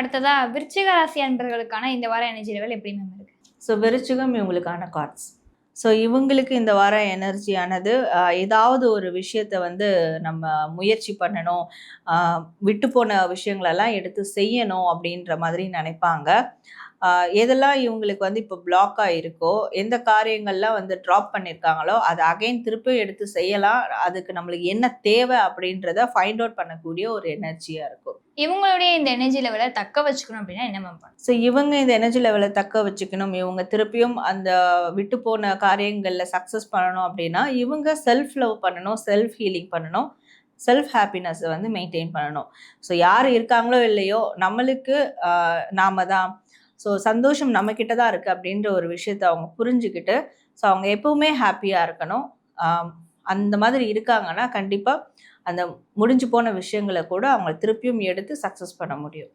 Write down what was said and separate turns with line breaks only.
அடுத்ததா விருச்சிக ராசி அன்பர்களுக்கான இந்த வார எனர்ஜி லெவல் எப்படி மேம் இருக்கு?
ஸோ விருச்சிகம் இவங்களுக்கான கார்ட்ஸ் ஸோ இவங்களுக்கு இந்த வார எனர்ஜியானது ஏதாவது ஒரு விஷயத்தை வந்து நம்ம முயற்சி பண்ணணும் விட்டு போன விஷயங்களெல்லாம் எடுத்து செய்யணும் அப்படின்ற மாதிரி நினைப்பாங்க. எதெல்லாம் இவங்களுக்கு வந்து இப்போ பிளாக்காக இருக்கோ எந்த காரியங்கள்லாம் வந்து ட்ராப் பண்ணியிருக்காங்களோ அதை அகைன் திருப்பி எடுத்து செய்யலாம். அதுக்கு நம்மளுக்கு என்ன தேவை அப்படின்றத ஃபைண்ட் அவுட் பண்ணக்கூடிய ஒரு எனர்ஜியாக இருக்கும்.
இவங்களுடைய இந்த எனர்ஜி லெவலை தக்க வச்சுக்கணும் அப்படின்னா என்ன மேம்
ஸோ இவங்க இந்த எனர்ஜி லெவலை தக்க வச்சுக்கணும். இவங்க திருப்பியும் அந்த விட்டு போன காரியங்களில் சக்ஸஸ் பண்ணணும் அப்படின்னா இவங்க செல்ஃப் லவ் பண்ணணும் செல்ஃப் ஹீலிங் பண்ணணும் செல்ஃப் ஹாப்பினஸ்ஸை வந்து மெயின்டைன் பண்ணணும். ஸோ யார் இருக்காங்களோ இல்லையோ நம்மளுக்கு நாம தான். ஸோ சந்தோஷம் நம்மக்கிட்ட தான் இருக்குது அப்படின்ற ஒரு விஷயத்த அவங்க புரிஞ்சுக்கிட்டு ஸோ அவங்க எப்பவுமே ஹாப்பியாக இருக்கணும். அந்த மாதிரி இருக்காங்கன்னா கண்டிப்பாக அந்த முடிஞ்சு போன விஷயங்களை கூட அவங்க திருப்பியும் எடுத்து சக்ஸஸ் பண்ண முடியும்.